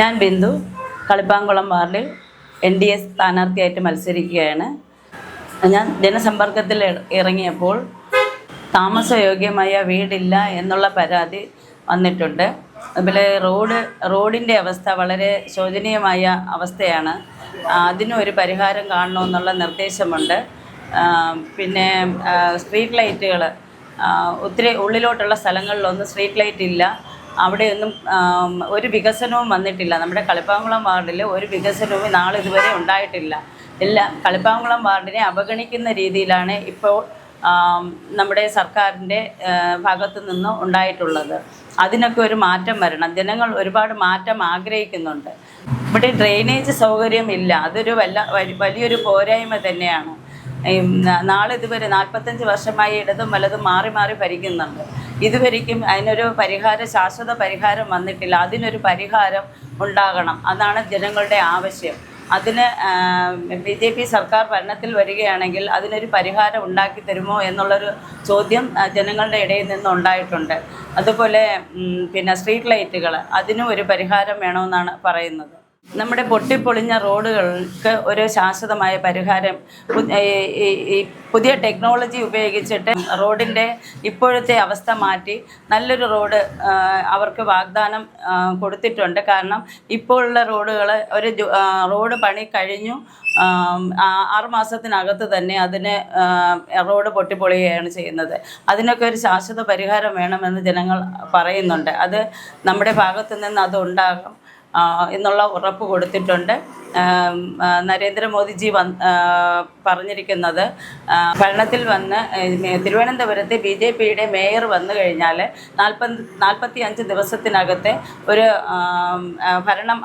ഞാൻ ബിന്ദു കളിപ്പാങ്കുളം വാർഡിൽ N D A സ്ഥാനാർത്ഥിയായിട്ട് മത്സരിക്കുകയാണ്. ഞാൻ ജനസമ്പർക്കത്തിൽ ഇറങ്ങിയപ്പോൾ താമസയോഗ്യമായ വീടില്ല എന്നുള്ള പരാതി വന്നിട്ടുണ്ട്. അതുപോലെ റോഡ് റോഡിന്റെ അവസ്ഥ വളരെ ശോചനീയമായ അവസ്ഥയാണ്. അതിനും ഒരു പരിഹാരം കാണണമെന്നുള്ള നിർദ്ദേശമുണ്ട്. പിന്നെ സ്ട്രീറ്റ് ലൈറ്റുകൾ ഒത്തിരി ഉള്ളിലോട്ടുള്ള സ്ഥലങ്ങളിലൊന്നും സ്ട്രീറ്റ് ലൈറ്റ് ഇല്ല. അവിടെയൊന്നും ഒരു വികസനവും വന്നിട്ടില്ല. നമ്മുടെ കളിപ്പാങ്കുളം വാർഡിൽ ഒരു വികസനവും നാളിതുവരെ ഉണ്ടായിട്ടില്ല. എല്ലാ കളിപ്പാങ്കുളം വാർഡിനെ അവഗണിക്കുന്ന രീതിയിലാണ് ഇപ്പോൾ നമ്മുടെ സർക്കാരിന്റെ ഭാഗത്തു നിന്ന് ഉണ്ടായിട്ടുള്ളത്. അതിനൊക്കെ ഒരു മാറ്റം വരണം. ജനങ്ങൾ ഒരുപാട് മാറ്റം ആഗ്രഹിക്കുന്നുണ്ട്. ഇവിടെ ഡ്രെയിനേജ് സൗകര്യം ഇല്ല. അതൊരു വല്ല വലിയൊരു പോരായ്മ തന്നെയാണ്. നാളെ ഇതുവരെ നാൽപ്പത്തഞ്ച് വർഷമായി ഇടതും വലതും മാറി മാറി ഭരിക്കുന്നുണ്ട്. ഇതുവരെയ്ക്കും അതിനൊരു പരിഹാര ശാശ്വത പരിഹാരം വന്നിട്ടില്ല. അതിനൊരു പരിഹാരം ഉണ്ടാകണം. അതാണ് ജനങ്ങളുടെ ആവശ്യം. അതിന് ബി ജെ പി സർക്കാർ ഭരണത്തിൽ വരികയാണെങ്കിൽ അതിനൊരു പരിഹാരം ഉണ്ടാക്കി തരുമോ എന്നുള്ളൊരു ചോദ്യം ജനങ്ങളുടെ ഇടയിൽ നിന്ന് ഉണ്ടായിട്ടുണ്ട്. അതുപോലെ പിന്നെ സ്ട്രീറ്റ് ലൈറ്റുകൾ അതിനും ഒരു പരിഹാരം വേണമെന്നാണ് പറയുന്നത്. നമ്മുടെ പൊട്ടിപ്പൊളിഞ്ഞ റോഡുകൾക്ക് ഒരു ശാശ്വതമായ പരിഹാരം. പുതിയ ടെക്നോളജി ഉപയോഗിച്ചിട്ട് റോഡിന്റെ ഇപ്പോഴത്തെ അവസ്ഥ മാറ്റി നല്ലൊരു റോഡ് അവർക്ക് വാഗ്ദാനം കൊടുത്തിട്ടുണ്ട്. കാരണം ഇപ്പോഴുള്ള റോഡുകൾ ഒരു റോഡ് പണി കഴിഞ്ഞു ആറുമാസത്തിനകത്ത് ആറ് മാസത്തിനകത്ത് തന്നെ അതിന് റോഡ് പൊട്ടിപ്പൊളിയുകയാണ് ചെയ്യുന്നത്. അതിനൊക്കെ ഒരു ശാശ്വത പരിഹാരം വേണമെന്ന് ജനങ്ങൾ പറയുന്നുണ്ട്. അത് നമ്മുടെ ഭാഗത്തു നിന്ന് അത് ഉണ്ടാകും. ആ, എന്നുള്ള ഉറപ്പ് കൊടുത്തിട്ടുണ്ട്. നരേന്ദ്രമോദിജി വന്ന് പറഞ്ഞിരിക്കുന്നത് ഭരണത്തിൽ വന്ന് തിരുവനന്തപുരത്തെ ബി ജെ പിയുടെ മേയർ വന്നു കഴിഞ്ഞാൽ നാൽപ്പത് നാൽപ്പത്തി അഞ്ച് ദിവസത്തിനകത്തെ ഒരു ഭരണം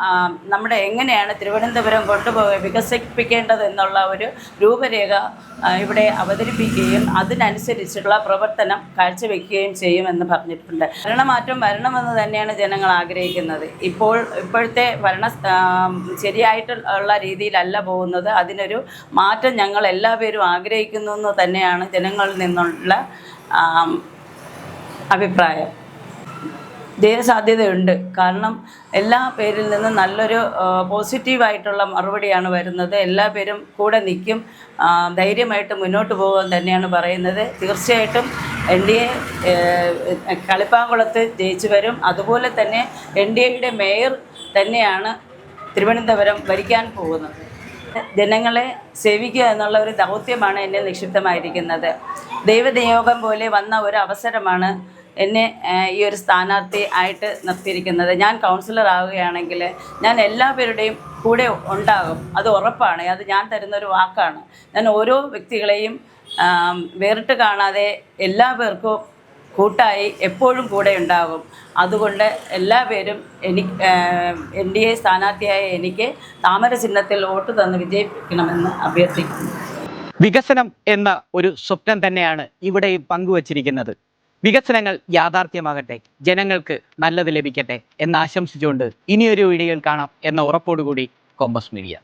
നമ്മുടെ എങ്ങനെയാണ് തിരുവനന്തപുരം കൊണ്ടുപോയി വികസിപ്പിക്കേണ്ടത് എന്നുള്ള ഒരു രൂപരേഖ ഇവിടെ അവതരിപ്പിക്കുകയും അതിനനുസരിച്ചുള്ള പ്രവർത്തനം കാഴ്ചവെക്കുകയും ചെയ്യുമെന്ന് പറഞ്ഞിട്ടുണ്ട്. ഭരണമാറ്റം വരണമെന്ന് തന്നെയാണ് ജനങ്ങൾ ആഗ്രഹിക്കുന്നത്. ഇപ്പോൾ ഇപ്പോഴത്തെ ഭരണ ആ, ശരിയായിട്ടുള്ള രീതിയിലല്ല പോകുന്നത്. അതിനൊരു മാറ്റം ഞങ്ങൾ എല്ലാവരും ആഗ്രഹിക്കുന്നു എന്ന് തന്നെയാണ് ജനങ്ങളിൽ നിന്നുള്ള അഭിപ്രായം. ജയസാധ്യതയുണ്ട് കാരണം എല്ലാ പേരിൽ നിന്നും നല്ലൊരു പോസിറ്റീവായിട്ടുള്ള മറുപടിയാണ് വരുന്നത്. എല്ലാ പേരും കൂടെ നിൽക്കും ധൈര്യമായിട്ട് മുന്നോട്ട് പോകാൻ തന്നെയാണ് പറയുന്നത്. തീർച്ചയായിട്ടും എൻ ഡി എ കളിപ്പാങ്കുളത്ത് ജയിച്ചു വരും. അതുപോലെ തന്നെ എൻ ഡി എയുടെ മേയർ തന്നെയാണ് തിരുവനന്തപുരം ഭരിക്കാൻ പോകുന്നത്. ജനങ്ങളെ സേവിക്കുക എന്നുള്ള ഒരു ദൗത്യമാണ് എന്നെ നിക്ഷിപ്തമായിരിക്കുന്നത്. ദൈവനിയോഗം പോലെ വന്ന ഒരു അവസരമാണ് എന്നെ ഈ ഒരു സ്ഥാനാർത്ഥി ആയിട്ട് നിർത്തിയിരിക്കുന്നത്. ഞാൻ കൗൺസിലർ ആവുകയാണെങ്കിൽ ഞാൻ എല്ലാവരുടെയും കൂടെ ഉണ്ടാകും. അത് ഉറപ്പാണ്. അത് ഞാൻ തരുന്നൊരു വാക്കാണ്. ഞാൻ ഓരോ വ്യക്തികളെയും വേറിട്ട് കാണാതെ എല്ലാവർക്കും കൂട്ടായി എപ്പോഴും കൂടെ ഉണ്ടാകും അതുകൊണ്ട് എല്ലാവരും എനിക്ക് എൻ ഡി എ സ്ഥാനാർത്ഥിയായ എനിക്ക് താമര ചിഹ്നത്തിൽ വോട്ട് തന്ന് വിജയിപ്പിക്കണമെന്ന് അഭ്യർത്ഥിക്കുന്നു. വികസനം എന്ന ഒരു സ്വപ്നം തന്നെയാണ് ഇവിടെയും പങ്കുവച്ചിരിക്കുന്നത്. വികസനങ്ങൾ യാഥാർത്ഥ്യമാകട്ടെ ജനങ്ങൾക്ക് നല്ലത് ലഭിക്കട്ടെ എന്ന് ആശംസിച്ചുകൊണ്ട് ഇനിയൊരു വീഡിയോയിൽ കാണാം എന്ന ഉറപ്പോടുകൂടി കോമ്പസ് മീഡിയ.